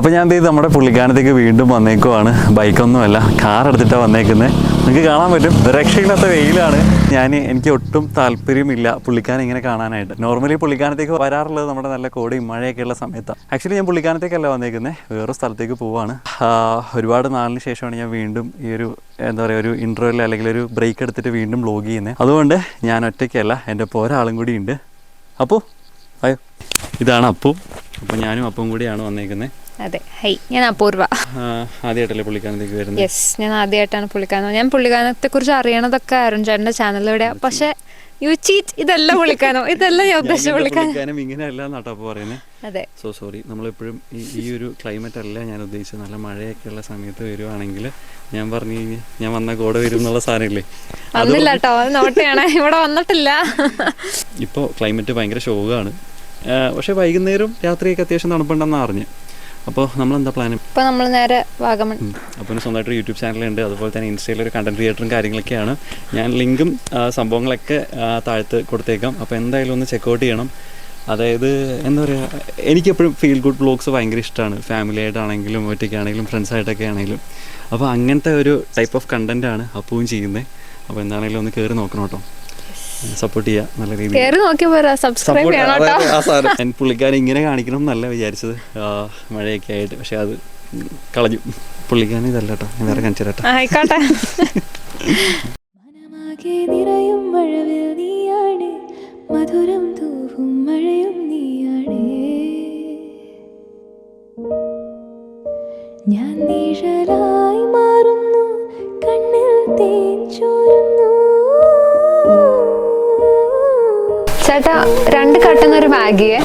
അപ്പോൾ ഞാൻ ഇത് നമ്മുടെ പുള്ളിക്കാനത്തേക്ക് വീണ്ടും വന്നേക്കുവാണ്. ബൈക്കൊന്നുമല്ല കാർ എടുത്തിട്ടാണ് വന്നേക്കുന്നത് നിങ്ങൾക്ക് കാണാൻ പറ്റും. രക്ഷയില്ലാത്ത വെയിലാണ്. ഞാൻ എനിക്ക് ഒട്ടും താല്പര്യമില്ല പുള്ളിക്കാനം ഇങ്ങനെ കാണാനായിട്ട്. നോർമലി പുള്ളിക്കാനത്തേക്ക് വരാറുള്ളത് നമ്മുടെ നല്ല കോടിയും മഴയൊക്കെയുള്ള സമയത്താണ് ആക്ച്വലി ഞാൻ പുള്ളിക്കാനത്തേക്കല്ല വന്നേക്കുന്നത് വേറൊരു സ്ഥലത്തേക്ക് പോവാണ്. ഒരുപാട് നാളിന് ശേഷമാണ് ഞാൻ വീണ്ടും ഈ ഒരു എന്താ പറയുക ഒരു ഇന്റർവെൽ അല്ലെങ്കിൽ ഒരു ബ്രേക്ക് എടുത്തിട്ട് വീണ്ടും ബ്ലോഗ് ചെയ്യുന്നത് അതുകൊണ്ട് ഞാൻ ഒറ്റയ്ക്കല്ല എന്റെ ഒപ്പം ഒരാളും കൂടി ഉണ്ട്. അപ്പോൾ അയ്യോ. ഇതാണ് അപ്പു. അപ്പോൾ ഞാനും അപ്പം കൂടിയാണ് വന്നേക്കുന്നത് അതെ. ഹൈ ഞാൻ അപൂർവ. ആദ്യമായിട്ടല്ലേ പുള്ളിക്കാനത്തേക്ക് വരുന്നത് യെസ് ഞാൻ ആദ്യമായിട്ടാണ് പുള്ളിക്കാനം ഞാൻ പുള്ളിക്കാനത്തെ കുറിച്ച് അറിയണതൊക്കെ അരുൺ ചേട്ടന്റെ ചാനലിലൂടെ പക്ഷെ യു ചീറ്റ് ഇതല്ല പുള്ളിക്കാനോ ഇതല്ല ഞാൻ ഉദ്ദേശിച്ച പുള്ളിക്കാനം ഇങ്ങനെയല്ല നട്ടപ്പോൾ പറയുന്നത് അതെ. സോ സോറി നമ്മളെപ്പോഴും ഈ ഈ ഒരു ക്ലൈമറ്റ് അല്ല ഞാൻ ഉദ്ദേശിച്ചത്. നല്ല മഴയൊക്കെ ഉള്ള സമയത്ത് വരുവാണെങ്കിൽ ഞാൻ പറഞ്ഞു കഴിഞ്ഞാൽ ഞാൻ വന്ന കോട വരും എന്നുള്ള സാധനമില്ലേ? വന്നില്ല കേട്ടോ നോട്ടിയാണ്. ഇവിടെ വന്നിട്ടില്ല. ഇപ്പോൾ ക്ലൈമറ്റ് ഭയങ്കര ശോകമാണ് പക്ഷെ വൈകുന്നേരം രാത്രിയൊക്കെ അത്യാവശ്യം തണുപ്പുണ്ടെന്ന് അറിഞ്ഞ്. അപ്പോൾ നമ്മൾ എന്താ പ്ലാൻ ഇപ്പോൾ നമ്മൾ നേരെ വാഗമൺ. അപ്പോൾ സ്വന്തമായിട്ട് യൂട്യൂബ് ചാനലുണ്ട് അതുപോലെ തന്നെ ഇൻസ്റ്റയിൽ ഒരു കണ്ടന്റ് ക്രിയേറ്ററും കാര്യങ്ങളൊക്കെയാണ്. ഞാൻ ലിങ്കും സംഭവങ്ങളൊക്കെ താഴ്ത്ത് താഴത്ത് കൊടുത്തേക്കാം. അപ്പോൾ എന്തായാലും ഒന്ന് ചെക്കൗട്ട് ചെയ്യണം. അതായത് എന്താ പറയുക എനിക്കെപ്പോഴും ഫീൽ ഗുഡ് ബ്ലോഗ്സ് ഭയങ്കര ഇഷ്ടമാണ് ഫാമിലി ആയിട്ടാണെങ്കിലും ഒറ്റയ്ക്കാണെങ്കിലും ഫ്രണ്ട്സായിട്ടൊക്കെ ആണെങ്കിലും. അപ്പോൾ അങ്ങനത്തെ ഒരു ടൈപ്പ് ഓഫ് കണ്ടന്റാണ് അപ്പവും ചെയ്യുന്നത് അപ്പോൾ എന്താണെങ്കിലും ഒന്ന് കയറി നോക്കണം കേട്ടോ. സപ്പോർട്ട് ചെയ്യുക നല്ല രീതിയിൽ. പുള്ളിക്കാരൻ ഇങ്ങനെ കാണിക്കണം എന്നല്ല വിചാരിച്ചത്. മഴയൊക്കെ ആയിട്ട്. പക്ഷെ അത് കളഞ്ഞു. പുള്ളിക്കാരൻ ഇതല്ല കേട്ടോ. ഞാൻ വേറെ കാണിച്ചു ആയിക്കോട്ടെ. നിറയും മഴവിൽ നീയാണ്. മധുരം തൂവും മഴയും നീയാണ്. ഞാൻ നിഴലായി ചേട്ടാ രണ്ട് കട്ടുന്ന ഒരു മാഗിയെ.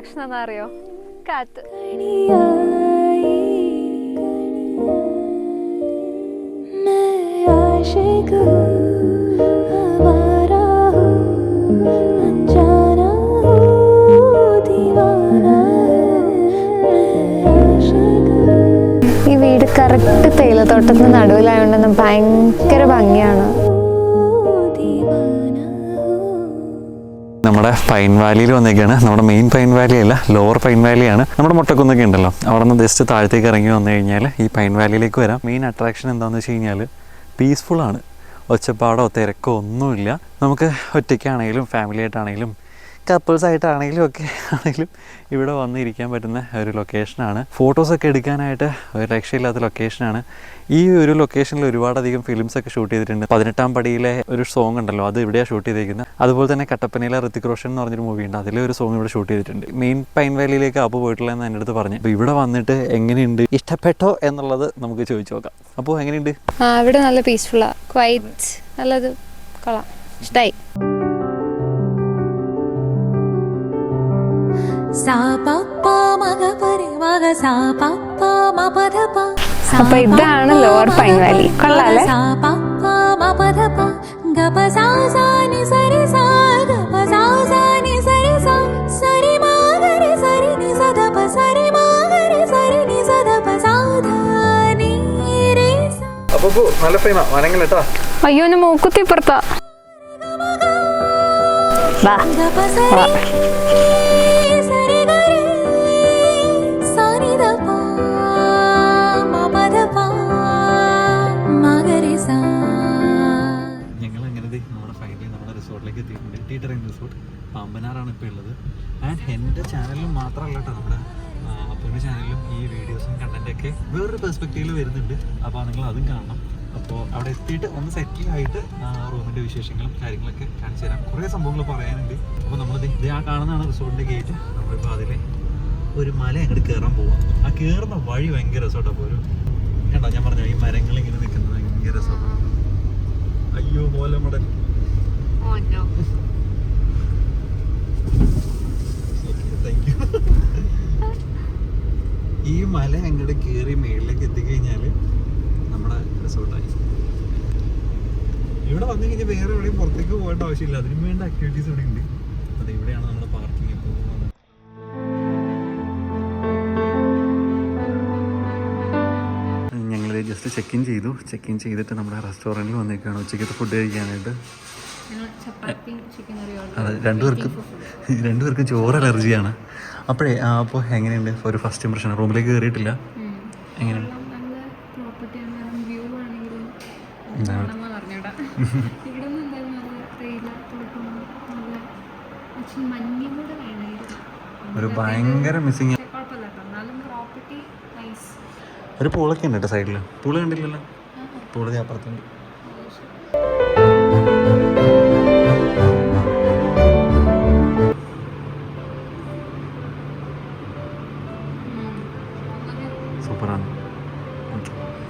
അട്രാക്ഷൻ എന്നറിയോ കാത്ത് ഈ വീട് കറക്റ്റ് തേയിലത്തോട്ടത്തിന് നടുവിലായതുകൊണ്ട് ഭയങ്കര ഭംഗിയാണ്. നമ്മുടെ പൈൻ വാലിയിൽ വന്നേക്കാണ്. നമ്മുടെ മെയിൻ പൈൻ വാലി അല്ല ലോവർ പൈൻ വാലിയാണ് നമ്മുടെ മുട്ടക്കുന്നൊക്കെ ഉണ്ടല്ലോ. അവിടെ നിന്ന് ജസ്റ്റ് താഴത്തേക്ക് ഇറങ്ങി വന്നു കഴിഞ്ഞാൽ ഈ പൈൻ വാലിയിലേക്ക് വരാം. മെയിൻ അട്രാക്ഷൻ എന്താണെന്ന് വെച്ച് കഴിഞ്ഞാൽ പീസ്ഫുൾ ആണ്. ഒച്ചപ്പാടോ തിരക്കോ ഒന്നുമില്ല. നമുക്ക് ഒറ്റയ്ക്കാണെങ്കിലും ഫാമിലി ആയിട്ടാണെങ്കിലും കപ്പിൾസ് ആയിട്ടാണെങ്കിലും ഒക്കെ ആണെങ്കിലും ഇവിടെ വന്നിരിക്കാൻ പറ്റുന്ന ഒരു ലൊക്കേഷനാണ് ഫോട്ടോസൊക്കെ എടുക്കാനായിട്ട് ഒരു രക്ഷയില്ലാത്ത ലൊക്കേഷനാണ് ഈ ഒരു ലൊക്കേഷനിൽ ഒരുപാടധികം ഫിലിംസ് ഒക്കെ ഷൂട്ട് ചെയ്തിട്ടുണ്ട്. പതിനെട്ടാം പടിയിലെ ഒരു സോങ് ഉണ്ടല്ലോ അത് ഇവിടെയാണ് ഷൂട്ട് ചെയ്തിരിക്കുന്നത് അതുപോലെ തന്നെ കട്ടപ്പനയിലെ ഋത്തിക് റോഷൻ എന്ന് പറഞ്ഞൊരു മൂവി ഉണ്ട് അതിലെ ഒരു സോങ് ഇവിടെ ഷൂട്ട് ചെയ്തിട്ടുണ്ട്. മെയിൻ പൈൻ വാലിയിലേക്ക് അപ്പ് പോയിട്ടുള്ള എന്ന് എന്റെ അടുത്ത് പറഞ്ഞു. അപ്പോൾ ഇവിടെ വന്നിട്ട് എങ്ങനെയുണ്ട്? ഇഷ്ടപ്പെട്ടോ എന്നുള്ളത് നമുക്ക് ചോദിച്ചു നോക്കാം. അപ്പോൾ എങ്ങനെയുണ്ട്? ഇവിടെ നല്ല പീസ്ഫുള്ളാണ് ക്വൈറ്റ് നല്ലത് കൊള്ളാം. ഇഷ്ടായി. അപ്പൊ ഇതാണ് ലോവർ പൈൻ വാലി കൊള്ളാലേ നല്ല ഫൈമാ വനങ്ങൾ കേട്ടോ അയ്യോ എന്നെ മൂക്കുത്തി പുറത്താ വാ വാ റിസോർട്ടിലേക്ക് ട്രെയിൻ റിസോർട്ട് പമ്പനാറാണ് ഇപ്പോൾ ഉള്ളത്. ആൻഡ് എന്റെ ചാനലിലും മാത്രമല്ല കേട്ടോ നമ്മുടെ അപ്പൂന്റെ ചാനലിലും ഈ വീഡിയോസും കണ്ടന്റൊക്കെ വേറൊരു പെർസ്പെക്റ്റീവിൽ വരുന്നുണ്ട്. അപ്പോൾ നിങ്ങൾ അതും കാണണം. അപ്പോൾ അവിടെ എത്തിയിട്ട് ഒന്ന് സെറ്റിൽ ആയിട്ട് റൂമിന്റെ വിശേഷങ്ങളും കാര്യങ്ങളൊക്കെ കാണിച്ചു തരാം. കുറേ സംഭവങ്ങൾ പറയാനുണ്ട്. അപ്പോൾ നമ്മൾ ഇത് ആ കാണുന്നതാണ് റിസോർട്ടിന്റെ ഗേറ്റ് നമ്മളിപ്പോൾ അതിലെ ഒരു മല അങ്ങോട്ട് കയറാൻ പോവാം. ആ കയറുന്ന വഴി ഭയങ്കര രസമാട്ടോ അപ്പോൾ ഒരു കണ്ടോ ഞാൻ പറഞ്ഞു ഈ മരങ്ങൾ ഇങ്ങനെ നിൽക്കുന്നത് ഭയങ്കര രസമാണ് അയ്യോ പോലെ താങ്ക് യു ഈ മല അങ്ങോട്ട് കയറി മേളിലേക്ക് എത്തിക്കഴിഞ്ഞാൽ നമ്മുടെ റിസോർട്ടായി ഇവിടെ വന്നു കഴിഞ്ഞാൽ വേറെ എവിടെയും പുറത്തേക്ക് പോകേണ്ട ആവശ്യമില്ല. അതിന് വേണ്ട ആക്ടിവിറ്റീസ് ഇവിടെ ഉണ്ട്. അത് ഇവിടെയാണ് നമ്മുടെ പാർക്കിംഗ് പോകുന്നത്? ഞങ്ങൾ ജസ്റ്റ് ചെക്ക് ഇൻ ചെയ്തു. ചെക്ക് ഇൻ ചെയ്തിട്ട് നമ്മുടെ റെസ്റ്റോറന്റിൽ വന്നേക്കാണ് ഉച്ചയ്ക്കത്തെ ഫുഡ് കഴിക്കാനായിട്ട്. അതെ രണ്ടുപേർക്കും രണ്ടുപേർക്കും ചോറ് അലർജിയാണ്. അപ്പോഴേ അപ്പോൾ എങ്ങനെയുണ്ട്? ഒരു ഫസ്റ്റ് ഇംപ്രഷൻ റൂമിലേക്ക് കയറിയിട്ടില്ല വേണമായിരുന്നു. ഒരു ഭയങ്കര മിസ്സിങ് ഒരു പൂളൊക്കെ ഉണ്ട് കേട്ടോ സൈഡിൽ പൂൾ കണ്ടില്ലല്ലോ? പൂൾ അപ്പുറത്തുണ്ട്.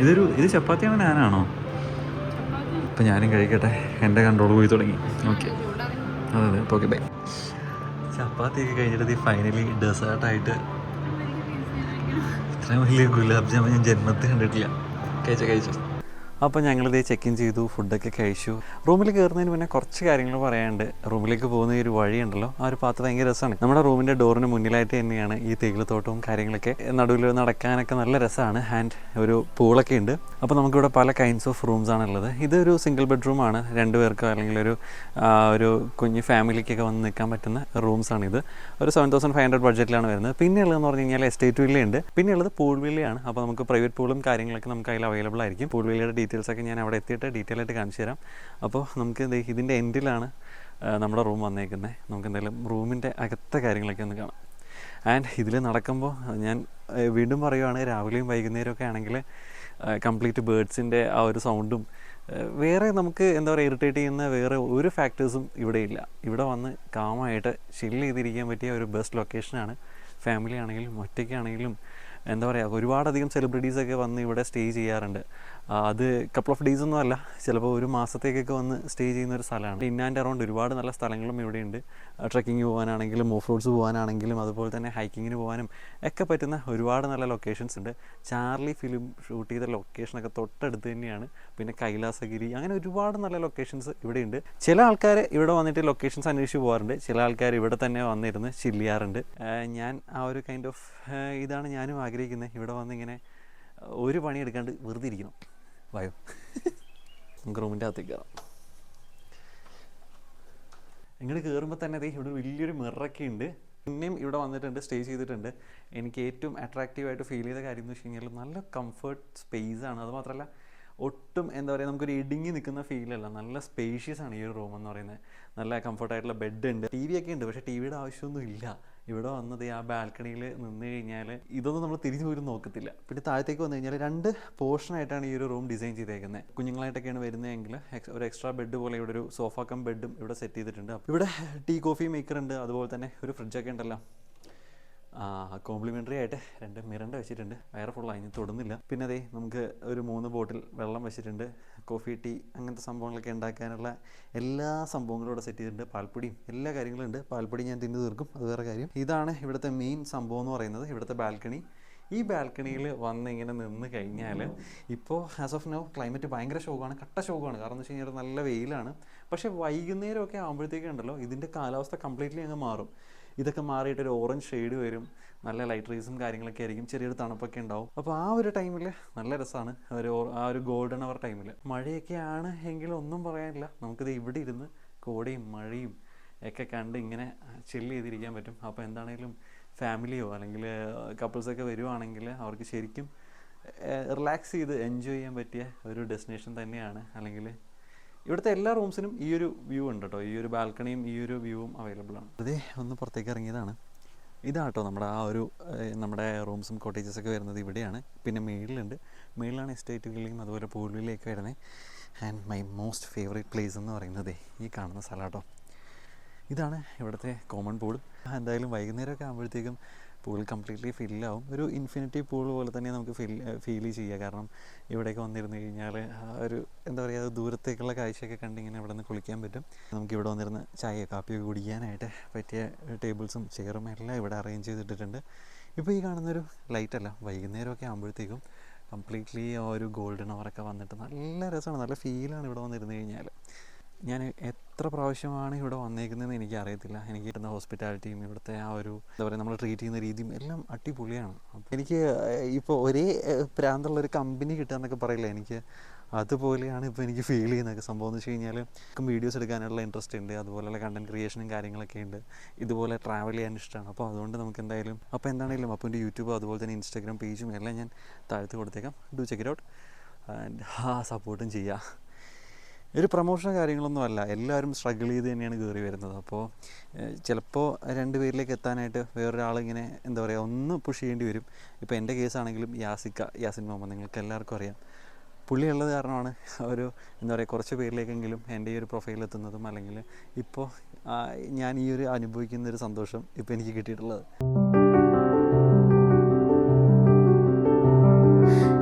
ഇതൊരു ഇത് ചപ്പാത്തിയാണോ നാനാണോ? അപ്പം ഞാനും കഴിക്കട്ടെ. എന്റെ കൺട്രോൾ പോയി തുടങ്ങി. ഓക്കെ അതെ അതെ. ഓക്കെ ബൈ ചപ്പാത്തിയൊക്കെ കഴിഞ്ഞിട്ട് ഫൈനലി ഡെസേർട്ടായിട്ട് ഇത്രയും വലിയ ഗുലാബ് ജാമുൻ ഞാൻ ജന്മത്തിൽ കണ്ടിട്ടില്ല. കഴിച്ചോ കഴിച്ചു. അപ്പോൾ ഞങ്ങളിത് ചെക്ക് ഇൻ ചെയ്തു ഫുഡൊക്കെ കഴിച്ചു. റൂമിൽ കയറുന്നതിന് മുന്നേ കുറച്ച് കാര്യങ്ങൾ പറയാണ്ട് റൂമിലേക്ക് പോകുന്ന ഒരു വഴിയുണ്ടല്ലോ. ആ ഒരു പാത്ത് ഭയങ്കര രസമാണ്. നമ്മുടെ റൂമിന്റെ ഡോറിന് മുന്നിലായിട്ട് തന്നെയാണ് ഈ തേയിലത്തോട്ടവും കാര്യങ്ങളൊക്കെ നടുവിൽ നടക്കാനൊക്കെ നല്ല രസമാണ്. ആൻഡ് ഒരു പൂളൊക്കെ ഉണ്ട്. അപ്പോൾ നമുക്കിവിടെ പല കൈൻഡ്സ് ഓഫ് റൂംസ് ആണ് ഉള്ളത് ഇതൊരു സിംഗിൾ ബെഡ്റൂമാണ് രണ്ട് പേർക്കോ അല്ലെങ്കിൽ ഒരു ഒരു കുഞ്ഞ് ഫാമിലിക്കൊക്കെ വന്ന് നിൽക്കാൻ പറ്റുന്ന റൂംസ് ആണ് ഇത്. ഒരു സെവൻ തൗസൻഡ് ഫൈവ് ഹൺഡ്രഡ് ബഡ്ജറ്റിലാണ് വരുന്നത്. പിന്നെ ഉള്ളതെന്ന് പറഞ്ഞു കഴിഞ്ഞാൽ എസ്റ്റേറ്റ് വില്ല ഉണ്ട്. പിന്നെ ഉള്ളത് പൂൾ വില്ലയാണ് അപ്പോൾ നമുക്ക് പ്രൈവറ്റ് പൂളും കാര്യങ്ങളൊക്കെ നമുക്ക് അതിൽ അവൈലബിൾ ആയിരിക്കും. പൂൾ വില്ലയുടെ ഡീറ്റെയിൽസ് ഒക്കെ ഞാൻ അവിടെ എത്തിയിട്ട് ഡീറ്റെയിൽ ആയിട്ട് കാണിച്ചു തരാം. അപ്പോൾ നമുക്ക് ഇതിന്റെ എൻഡിലാണ് നമ്മുടെ റൂം വന്നേക്കുന്നത് നമുക്ക് എന്തായാലും റൂമിന്റെ അകത്തെ കാര്യങ്ങളൊക്കെ ഒന്ന് കാണാം. ആൻഡ് ഇതിൽ നടക്കുമ്പോൾ ഞാൻ വീണ്ടും പറയുവാണ് രാവിലെയും വൈകുന്നേരമൊക്കെ ആണെങ്കിൽ കംപ്ലീറ്റ് ബേഡ്സിന്റെ ആ ഒരു സൗണ്ടും വേറെ നമുക്ക് എന്താ പറയുക ഇറിറ്റേറ്റ് ചെയ്യുന്ന വേറെ ഒരു ഫാക്ടേഴ്സും ഇവിടെ ഇല്ല. ഇവിടെ വന്ന് കാമായിട്ട് ചില്ല് ചെയ്തിരിക്കാൻ പറ്റിയ ഒരു ബെസ്റ്റ് ലൊക്കേഷനാണ്. ഫാമിലി ആണെങ്കിലും ഒറ്റയ്ക്കാണെങ്കിലും എന്താ പറയുക ഒരുപാടധികം സെലിബ്രിറ്റീസൊക്കെ വന്ന് ഇവിടെ സ്റ്റേ ചെയ്യാറുണ്ട്. അത് കപ്പിൾ ഓഫ് ഡേയ്സ് ഒന്നും അല്ല ചിലപ്പോൾ ഒരു മാസത്തേക്കൊക്കെ വന്ന് സ്റ്റേ ചെയ്യുന്ന ഒരു സ്ഥലമാണ്. ഇൻ ആൻഡ് അറൗണ്ട് ഒരുപാട് നല്ല സ്ഥലങ്ങളും ഇവിടെയുണ്ട്. ട്രക്കിംഗ് പോകാനാണെങ്കിലും ഓഫ് റോഡ്സ് പോകാനാണെങ്കിലും അതുപോലെ തന്നെ ഹൈക്കിങ്ങിന് പോകാനും ഒക്കെ പറ്റുന്ന ഒരുപാട് നല്ല ലൊക്കേഷൻസ് ഉണ്ട്. ചാർലി ഫിലിം ഷൂട്ട് ചെയ്ത ലൊക്കേഷനൊക്കെ തൊട്ടടുത്ത് തന്നെയാണ്. പിന്നെ കൈലാസഗിരി അങ്ങനെ ഒരുപാട് നല്ല ലൊക്കേഷൻസ് ഇവിടെയുണ്ട്. ചില ആൾക്കാർ ഇവിടെ വന്നിട്ട് ലൊക്കേഷൻസ് അന്വേഷിച്ച് പോകാറുണ്ട് ചില ആൾക്കാർ ഇവിടെ തന്നെ വന്നിരുന്ന് ചില്ലിയാറുണ്ട് ഞാൻ ആ ഒരു കൈൻഡ് ഓഫ് ഇതാണ് ഞാനും ആഗ്രഹിക്കുന്നത്. ഇവിടെ വന്നിങ്ങനെ ഒരു പണി എടുക്കാണ്ട് വെറുതെ ഇരിക്കണം. വായോ. നമുക്ക് റൂമിന്റെ അകത്തേക്ക് കയറാം. ഇങ്ങോട്ട് കയറുമ്പോൾ തന്നെ അതേ ഇവിടെ വലിയൊരു മിറൊക്കെ ഉണ്ട്. പിന്നെയും ഇവിടെ വന്നിട്ടുണ്ട് സ്റ്റേ ചെയ്തിട്ടുണ്ട്. എനിക്ക് ഏറ്റവും അട്രാക്റ്റീവായിട്ട് ഫീൽ ചെയ്ത കാര്യം എന്ന് വെച്ച് കഴിഞ്ഞാൽ നല്ല കംഫർട്ട് സ്പേസ് ആണ്. അത് മാത്രമല്ല ഒട്ടും എന്താ പറയുക നമുക്കൊരു ഇടുങ്ങി നിൽക്കുന്ന ഫീലല്ല നല്ല സ്പേഷ്യസ് ആണ് ഈ ഒരു റൂം എന്ന് പറയുന്നത്. നല്ല കംഫർട്ടായിട്ടുള്ള ബെഡ് ഉണ്ട്. ടി വി ഒക്കെ ഉണ്ട് പക്ഷേ ടി വിയുടെ ആവശ്യമൊന്നും ഇല്ല ഇവിടെ വന്നത് ആ ബാൽക്കണിയിൽ നിന്ന് കഴിഞ്ഞാൽ ഇതൊന്നും നമ്മൾ തിരിഞ്ഞു പോലും നോക്കത്തില്ല. പിന്നെ താഴത്തേക്ക് വന്നു കഴിഞ്ഞാൽ രണ്ട് പോർഷനായിട്ടാണ് ഈ ഒരു റൂം ഡിസൈൻ ചെയ്തേക്കുന്നത് കുഞ്ഞുങ്ങളായിട്ടൊക്കെയാണ് വരുന്നതെങ്കിൽ ഒരു എക്സ്ട്രാ ബെഡ് പോലെ ഇവിടെ ഒരു സോഫ കം ബെഡും ഇവിടെ സെറ്റ് ചെയ്തിട്ടുണ്ട്. ഇവിടെ ടീ കോഫി മേക്കർ ഉണ്ട്. അതുപോലെ തന്നെ ഒരു ഫ്രിഡ്ജൊക്കെ ഉണ്ടല്ലോ. കോംപ്ലിമെന്ററി ആയിട്ട് രണ്ട് മിരണ്ട വെച്ചിട്ടുണ്ട്. വയറ് ഫുള്ളായി ഇനി തൊടുന്നില്ല. പിന്നെ അതേ നമുക്ക് ഒരു മൂന്ന് ബോട്ടിൽ വെള്ളം വെച്ചിട്ടുണ്ട്. കോഫി ടീ അങ്ങനത്തെ സംഭവങ്ങളൊക്കെ ഉണ്ടാക്കാനുള്ള എല്ലാ സംഭവങ്ങളും ഇവിടെ സെറ്റ് ചെയ്തിട്ടുണ്ട്. പാൽപ്പൊടിയും എല്ലാ കാര്യങ്ങളും ഉണ്ട്. പാൽപ്പൊടി ഞാൻ തിന്നു തീർക്കും. അത് വേറെ കാര്യം. ഇതാണ് ഇവിടുത്തെ മെയിൻ സംഭവം എന്ന് പറയുന്നത്. ഇവിടുത്തെ ബാൽക്കണി ഈ ബാൽക്കണിയിൽ വന്ന് ഇങ്ങനെ നിന്ന് കഴിഞ്ഞാൽ ഇപ്പോൾ ആസ് ഓഫ് നോ ക്ലൈമറ്റ് ഭയങ്കര ശോകമാണ് കട്ട ശോകമാണ് കാരണം എന്ന് വെച്ച് കഴിഞ്ഞാൽ നല്ല വെയിലാണ്. പക്ഷേ വൈകുന്നേരമൊക്കെ ആകുമ്പോഴത്തേക്കുണ്ടല്ലോ ഇതിന്റെ കാലാവസ്ഥ കംപ്ലീറ്റ്ലി അങ്ങ് മാറും. ഇതൊക്കെ മാറിയിട്ട് ഒരു ഓറഞ്ച് ഷെയ്ഡ് വരും. നല്ല ലൈറ്റ് റീസും കാര്യങ്ങളൊക്കെ ആയിരിക്കും. ചെറിയൊരു തണുപ്പൊക്കെ ഉണ്ടാവും. അപ്പോൾ ആ ഒരു ടൈമിൽ നല്ല രസമാണ് ഒരു ആ ഒരു ഗോൾഡൻ അവർ ടൈമിൽ മഴയൊക്കെയാണ് എങ്കിലും ഒന്നും പറയാനില്ല. നമുക്കിത് ഇവിടെ ഇരുന്ന് കോടിയും മഴയും ഒക്കെ കണ്ട് ഇങ്ങനെ ചില്ല് ചെയ്തിരിക്കാൻ പറ്റും. അപ്പോൾ എന്താണെങ്കിലും ഫാമിലിയോ അല്ലെങ്കിൽ കപ്പിൾസൊക്കെ വരുവാണെങ്കിൽ അവർക്ക് ശരിക്കും റിലാക്സ് ചെയ്ത് എൻജോയ് ചെയ്യാൻ പറ്റിയ ഒരു ഡെസ്റ്റിനേഷൻ തന്നെയാണ്. അല്ലെങ്കിൽ ഇവിടുത്തെ എല്ലാ റൂംസിനും ഈ ഒരു വ്യൂ ഉണ്ട് കേട്ടോ. ഈ ഒരു ബാൽക്കണിയും ഈ ഒരു വ്യൂവും അവൈലബിൾ ആണ്. അതെ ഒന്ന് പുറത്തേക്ക് ഇറങ്ങിയതാണ്. ഇതാട്ടോ നമ്മുടെ ആ ഒരു നമ്മുടെ റൂംസും കോട്ടേജസ് ഒക്കെ വരുന്നത് ഇവിടെയാണ്. പിന്നെ മേളിലുണ്ട്. മേളിലാണ് എസ്റ്റേറ്റുകളിലും അതുപോലെ പൂളിലേക്ക് വരുന്നത് and my most favourite place എന്ന് പറയുന്നത് ഈ കാണുന്ന സ്ഥലമാട്ടോ ഇതാണ് ഇവിടുത്തെ കോമൺ പൂൾ എന്തായാലും വൈകുന്നേരമൊക്കെ ആകുമ്പോഴത്തേക്കും പൂൾ കംപ്ലീറ്റ്ലി ഫില്ലാവും ഒരു ഇൻഫിനിറ്റി പൂൾ പോലെ തന്നെ നമുക്ക് ഫീൽ ഫീൽ ചെയ്യുക കാരണം ഇവിടേക്ക് വന്നിരുന്നു കഴിഞ്ഞാൽ ഒരു എന്താ പറയുക ദൂരത്തേക്കുള്ള കാഴ്ചയൊക്കെ കണ്ടിങ്ങനെ ഇവിടെ നിന്ന് കുളിക്കാൻ പറ്റും. നമുക്ക് ഇവിടെ വന്നിരുന്ന് ചായ കാപ്പിയൊക്കെ കുടിക്കാനായിട്ട് പറ്റിയ ടേബിൾസും ചെയറും എല്ലാം ഇവിടെ അറേഞ്ച് ചെയ്തിട്ടിട്ടുണ്ട്. ഇപ്പോൾ ഈ കാണുന്നൊരു ലൈറ്റല്ല വൈകുന്നേരമൊക്കെ ആകുമ്പോഴത്തേക്കും കംപ്ലീറ്റ്ലി ആ ഒരു ഗോൾഡൻ അവറൊക്കെ വന്നിട്ട് നല്ല രസമാണ്. നല്ല ഫീലാണ് ഇവിടെ വന്നിരുന്നു കഴിഞ്ഞാൽ ഞാൻ എത്ര പ്രാവശ്യമാണ് ഇവിടെ വന്നേക്കുന്നതെന്ന് എനിക്ക് അറിയത്തില്ല എനിക്ക് കിട്ടുന്ന ഹോസ്പിറ്റാലിറ്റിയും ഇവിടുത്തെ ആ ഒരു എന്താ പറയുക നമ്മൾ ട്രീറ്റ് ചെയ്യുന്ന രീതിയും എല്ലാം അടിപൊളിയാണ്. എനിക്ക് ഇപ്പോൾ ഒരേ പ്രാന്തമുള്ള പ്രാന്തുള്ള ഒരു കമ്പനി കിട്ടുക പറയില്ല എനിക്ക്? അതുപോലെയാണ് ഇപ്പോൾ എനിക്ക് ഫീൽ ചെയ്യുന്നത്. സംഭവം എന്ന് വെച്ച് കഴിഞ്ഞാൽ വീഡിയോസ് എടുക്കാനുള്ള ഇൻട്രസ്റ്റ് ഉണ്ട്. അതുപോലെയുള്ള കണ്ടന്റ് ക്രിയേഷനും കാര്യങ്ങളൊക്കെ ഉണ്ട്. ഇതുപോലെ ട്രാവൽ ചെയ്യാൻ ഇഷ്ടമാണ് അപ്പോൾ അതുകൊണ്ട് നമുക്ക് എന്തായാലും അപ്പോൾ എന്താണെങ്കിലും അപ്പോൾ എന്റെ യൂട്യൂബ് അതുപോലെ തന്നെ ഇൻസ്റ്റാഗ്രാം പേജും എല്ലാം ഞാൻ താഴ്ത്തി കൊടുത്തേക്കാം. Do check it out and ആ സപ്പോർട്ടും ചെയ്യാം. ഒരു പ്രൊമോഷനോ കാര്യങ്ങളൊന്നും അല്ല. എല്ലാവരും സ്ട്രഗിൾ ചെയ്ത് തന്നെയാണ് കയറി വരുന്നത്. അപ്പോൾ ചിലപ്പോൾ രണ്ട് പേരിലേക്ക് എത്താനായിട്ട് വേറൊരാൾ ഇങ്ങനെ എന്താ പറയുക ഒന്ന് പുഷ് ചെയ്യേണ്ടി വരും. ഇപ്പോൾ എന്റെ കേസാണെങ്കിലും യാസിക്ക യാസിൻ മുഹമ്മദ് നിങ്ങൾക്ക് എല്ലാവർക്കും അറിയാം. പുള്ളി ഉള്ളത് കാരണമാണ് ഒരു എന്താ പറയുക കുറച്ച് പേരിലേക്കെങ്കിലും എന്റെ ഈ ഒരു പ്രൊഫൈൽ എത്തുന്നതും അല്ലെങ്കിൽ ഇപ്പോൾ ഞാൻ ഈ ഒരു അനുഭവിക്കുന്ന ഒരു സന്തോഷം ഇപ്പോൾ എനിക്ക് കിട്ടിയിട്ടുള്ളത്.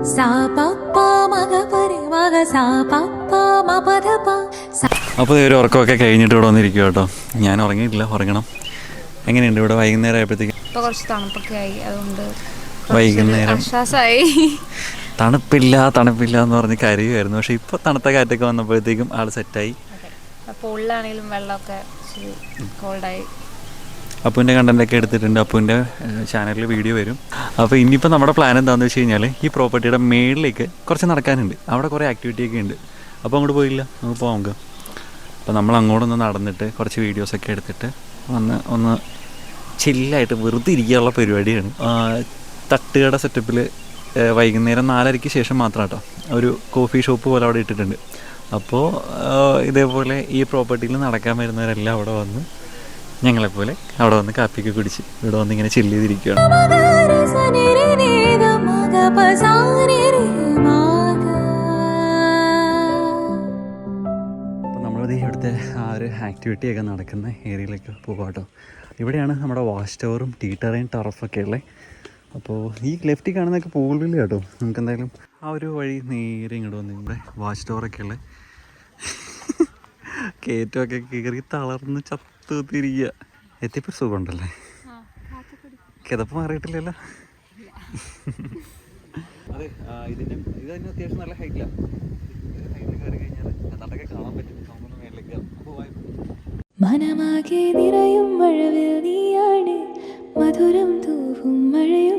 सा അപ്പോൾ ഒരു ഉറക്കമൊക്കെ കഴിഞ്ഞിട്ട് ഇവിടെ വന്നിരിക്കുക കേട്ടോ. ഞാൻ ഉറങ്ങിയിട്ടില്ല ഉറങ്ങണം. എങ്ങനെയുണ്ട് ഇവിടെ വൈകുന്നേരം ആയപ്പോഴത്തേക്കും? ഇപ്പൊ കുറച്ച് തണുപ്പൊക്കെ ആയി അതുകൊണ്ട് വൈകുന്നേരം? ആശ്വാസമായി തണുപ്പില്ല തണുപ്പില്ല എന്ന് പറഞ്ഞ് കരയുമായിരുന്നു പക്ഷെ ഇപ്പോൾ തണുത്ത കാറ്റൊക്കെ വന്നപ്പോഴത്തേക്കും ആൾ സെറ്റായി പൂളിലാണെങ്കിലും വെള്ളമൊക്കെ കോൾഡായി അപ്പുവിന്റെ കണ്ടന്റൊക്കെ എടുത്തിട്ടുണ്ട്. അപ്പുവിന്റെ ചാനലിൽ വീഡിയോ വരും. അപ്പോൾ ഇനിയിപ്പോൾ നമ്മുടെ പ്ലാൻ എന്താണെന്ന് വെച്ച് കഴിഞ്ഞാൽ ഈ പ്രോപ്പർട്ടിയുടെ മേളിലേക്ക് കുറച്ച് നടക്കാനുണ്ട്. അവിടെ കുറേ ആക്ടിവിറ്റിയൊക്കെ ഉണ്ട്. അപ്പോൾ അങ്ങോട്ട് പോയില്ല. നമുക്ക് പോകാം നമുക്ക്. അപ്പോൾ നമ്മൾ അങ്ങോട്ടൊന്ന് നടന്നിട്ട് കുറച്ച് വീഡിയോസൊക്കെ എടുത്തിട്ട് വന്ന് ഒന്ന് ചില്ലായിട്ട് വെറുതെ ഇരിക്കാനുള്ള പരിപാടിയാണ്. തട്ടുകടെ സെറ്റപ്പിൽ വൈകുന്നേരം നാലരയ്ക്ക് ശേഷം മാത്രം കേട്ടോ ഒരു കോഫി ഷോപ്പ് പോലെ അവിടെ ഇട്ടിട്ടുണ്ട്. അപ്പോൾ ഇതേപോലെ ഈ പ്രോപ്പർട്ടിയിൽ നടക്കാൻ വരുന്നവരെല്ലാം അവിടെ വന്ന് ഞങ്ങളെപ്പോലെ അവിടെ വന്ന് കാപ്പിയൊക്കെ കുടിച്ച് ഇവിടെ വന്ന് ഇങ്ങനെ ചില്ല് ചെയ്തിരിക്കുകയാണ്. നമ്മളത് ഇവിടുത്തെ ആ ഒരു ആക്ടിവിറ്റിയൊക്കെ നടക്കുന്ന ഏരിയയിലേക്ക് പോകാട്ടോ ഇവിടെയാണ് നമ്മുടെ വാഷ് ടവറും ടീ ടറയും ടറഫൊക്കെ ഉള്ളത് അപ്പോൾ ഈ ലെഫ്റ്റിൽ കാണുന്നതൊക്കെ പോകില്ല കേട്ടോ? നമുക്ക് എന്തായാലും ആ ഒരു വഴി നേരെ ഇങ്ങോട്ട് വന്നു ഇവിടെ വാഷ് ടവറൊക്കെ ഉള്ളത് കയറ്റമൊക്കെ കയറി തളർന്ന് ചത്ത തിരിയുക എത്തിയപ്പോൾ സുഖമുണ്ടല്ലേ? കിതപ്പ് മാറിയിട്ടില്ലല്ലോ? അതെ ഇതിന്റെ ഇത് തന്നെ അത്യാവശ്യം നല്ല ഹൈറ്റിലാണ് ഹൈറ്റിൽ കയറി കഴിഞ്ഞാൽ കാണാൻ പറ്റും. മേളിലേക്ക് അപ്പോൾ മനമാകെ നിറയും മഴവിൽ നീയാണ്. മധുരം തൂവും മഴയും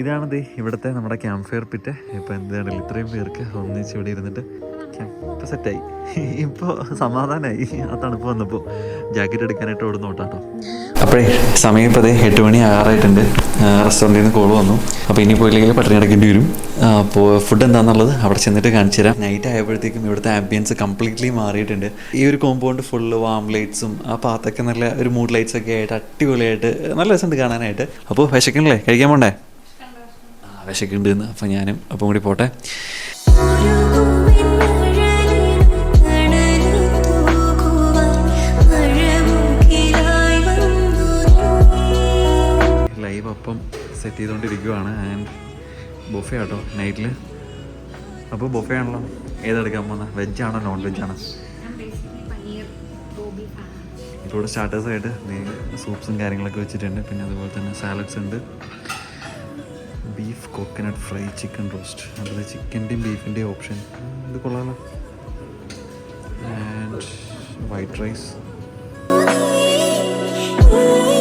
ഇതാണത് ഇവിടുത്തെ നമ്മുടെ ക്യാമ്പ് ഫയർ പിറ്റ് ഇപ്പൊ എന്താണ് ഇത്രയും പേർക്ക് ഒന്നിച്ച് ഇവിടെ ഇരുന്നിട്ട് ഇപ്പം സെറ്റായി ഇപ്പോ സമാധാനമായി ആ തണുപ്പ് വന്നപ്പോൾ ജാക്കറ്റ് എടുക്കാനായിട്ട് ഓടുന്ന ഓട്ടാട്ടോ. അപ്പോഴേ സമയം ഇപ്പോൾ അതെ എട്ട് മണി ആറായിട്ടുണ്ട്. റെസ്റ്റോറന്റിൽ നിന്ന് കോൾ വന്നു. അപ്പോൾ ഇനി പോയില്ലെങ്കിൽ പട്ടിണി അടക്കേണ്ടി വരും. അപ്പോൾ ഫുഡ് എന്താണെന്നുള്ളത് അവിടെ ചെന്നിട്ട് കാണിച്ചു തരാം. നൈറ്റ് ആയപ്പോഴത്തേക്കും ഇവിടുത്തെ ആംബിയൻസ് കംപ്ലീറ്റ്ലി മാറിയിട്ടുണ്ട്. ഈ ഒരു കോമ്പൗണ്ട് ഫുള്ള് വാം ലൈറ്റ്സും ആ പാത്തൊക്കെ നല്ല ഒരു മൂഡ് ലൈറ്റ്സ് ഒക്കെ ആയിട്ട് അടിപൊളിയായിട്ട് നല്ല രസമുണ്ട് കാണാനായിട്ട്. അപ്പോൾ വിശക്കണല്ലേ കഴിക്കാൻ പോണ്ടേ? വിശക്കുന്നുണ്ട് എന്ന് അപ്പം ഞാനും അപ്പം കൂടി പോട്ടെ. ലൈവ് അപ്പം സെറ്റ് ചെയ്തുകൊണ്ടിരിക്കുവാണ് ആൻഡ് ബൊഫെ ആട്ടോ നൈറ്റിൽ അപ്പോൾ ബൊഫെ ആണല്ലോ. ഏതെടുക്കാൻ പോകുന്നത് വെജ് ആണോ നോൺ വെജ് ആണോ ഇപ്പോൾ സ്റ്റാർട്ടേഴ്സായിട്ട് സൂപ്സും കാര്യങ്ങളൊക്കെ വെച്ചിട്ടുണ്ട്. പിന്നെ അതുപോലെ തന്നെ സാലഡ്സ് ഉണ്ട്. Beef coconut fry chicken roast അതിൽ ചിക്കന്റെയും ബീഫിന്റെയും ഓപ്ഷൻ ഇത് കൊള്ളാമല്ലോ ആൻഡ് വൈറ്റ് റൈസ് നീ